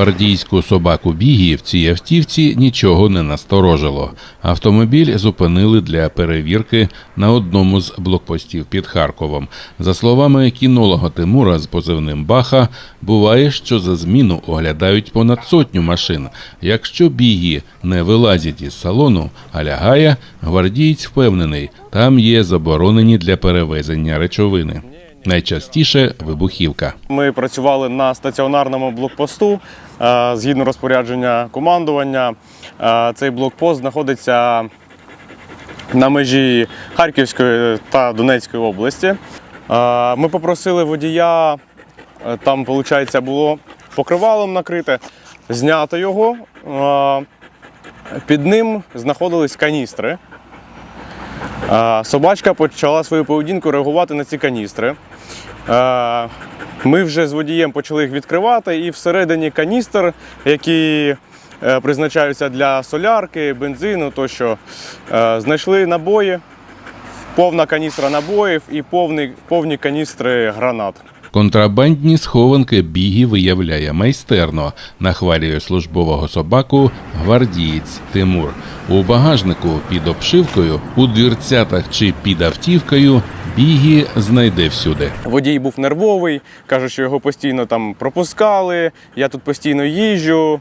Гвардійську собаку бігі в цій автівці нічого не насторожило. Автомобіль зупинили для перевірки на одному з блокпостів під Харковом. За словами кінолога Тимура з позивним Баха, буває, що за зміну оглядають понад сотню машин. Якщо бігі не вилазять із салону, а лягає, гвардієць впевнений, там є заборонені для перевезення речовини. Найчастіше вибухівка. Ми працювали на стаціонарному блокпосту. Е, Згідно розпорядження командування, е, цей блокпост знаходиться на межі Харківської та Донецької області. Е, Ми попросили водія, там, виходить, було покривалом накрите, знято його. Під ним знаходились каністри. Собачка почала свою поведінку реагувати на ці каністри. Ми вже з водієм почали їх відкривати, і всередині каністр, які е, призначаються для солярки, бензину, тощо, е, знайшли набої, повна каністра набоїв і повні, повні каністри гранат. Контрабандні схованки бігі виявляє майстерно, нахвалює службового собаку гвардієць Тимур. У багажнику під обшивкою, у двірцятах чи під автівкою бігі знайде всюди. Водій був нервовий, каже, що його постійно там пропускали, я тут постійно їжджу.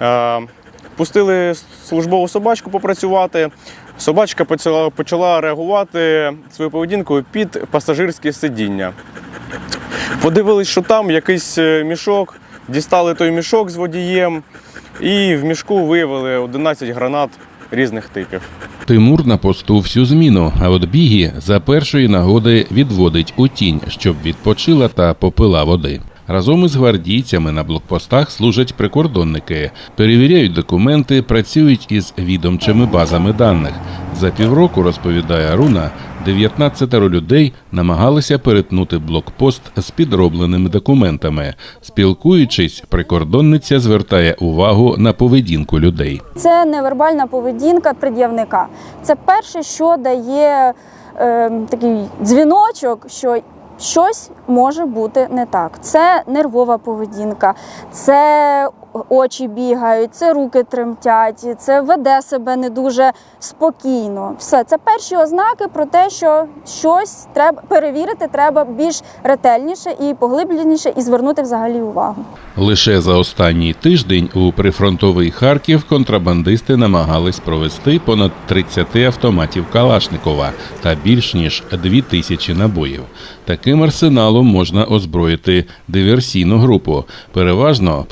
Е, Пустили службову собачку попрацювати. Собачка почала, реагувати своєю поведінкою під пасажирське сидіння. Подивились, що там якийсь е, мішок, дістали той мішок з водієм, і в мішку виявили 11 гранат різних типів. Тимур на посту всю зміну, а от бігі за першої нагоди відводить у тінь, щоб відпочила та попила води. Разом із гвардійцями на блокпостах служать прикордонники, перевіряють документи, працюють із відомчими базами даних. За півроку, розповідає Аруна, 19 людей намагалися перетнути блокпост з підробленими документами. Спілкуючись, прикордонниця звертає увагу на поведінку людей. Це невербальна поведінка пред'явника. Це перше, що дає е, такий дзвіночок, що щось може бути не так. Це нервова поведінка, це очі бігають, це руки тремтять, це веде себе не дуже спокійно. Все це перші ознаки про те, що щось треба перевірити, треба більш ретельніше і поглибленіше, і звернути взагалі увагу. Лише за останній тиждень у прифронтовий Харків контрабандисти намагались провести понад 30 автоматів Калашникова та більш ніж 2 тисячі набоїв. Таким арсеналом можна озброїти диверсійну групу. Переважно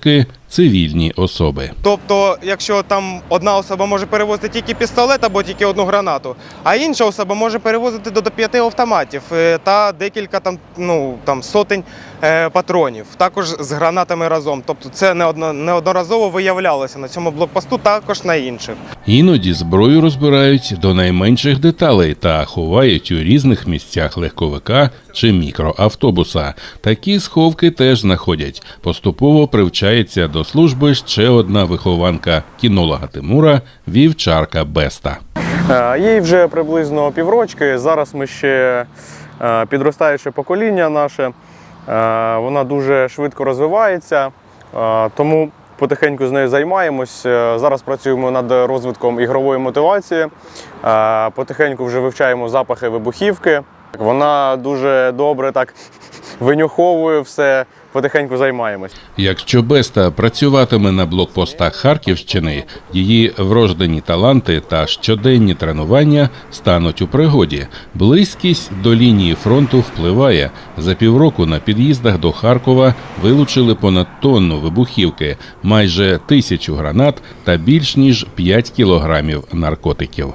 que цивільні особи. Тобто, якщо там одна особа може перевозити тільки пістолет або тільки одну гранату, а інша особа може перевозити до, п'яти автоматів е, та декілька там, ну, там сотень е, патронів, також з гранатами разом. Тобто це неодноразово виявлялося на цьому блокпосту, також на інших. Іноді зброю розбирають до найменших деталей та ховають у різних місцях легковика чи мікроавтобуса. Такі сховки теж знаходять. Поступово привчається до служби ще одна вихованка кінолога Тимура вівчарка Беста. Е, Їй вже приблизно піврочки. Зараз ми ще е, підростаюче покоління наше. Е, Вона дуже швидко розвивається, тому потихеньку з нею займаємось. Зараз працюємо над розвитком ігрової мотивації. Потихеньку вже вивчаємо запахи вибухівки. Вона дуже добре так винюховує все, потихеньку займаємось. Якщо Беста працюватиме на блокпостах Харківщини, її врождені таланти та щоденні тренування стануть у пригоді. Близькість до лінії фронту впливає. За півроку на під'їздах до Харкова вилучили понад тонну вибухівки, майже тисячу гранат та більш ніж 5 кілограмів наркотиків.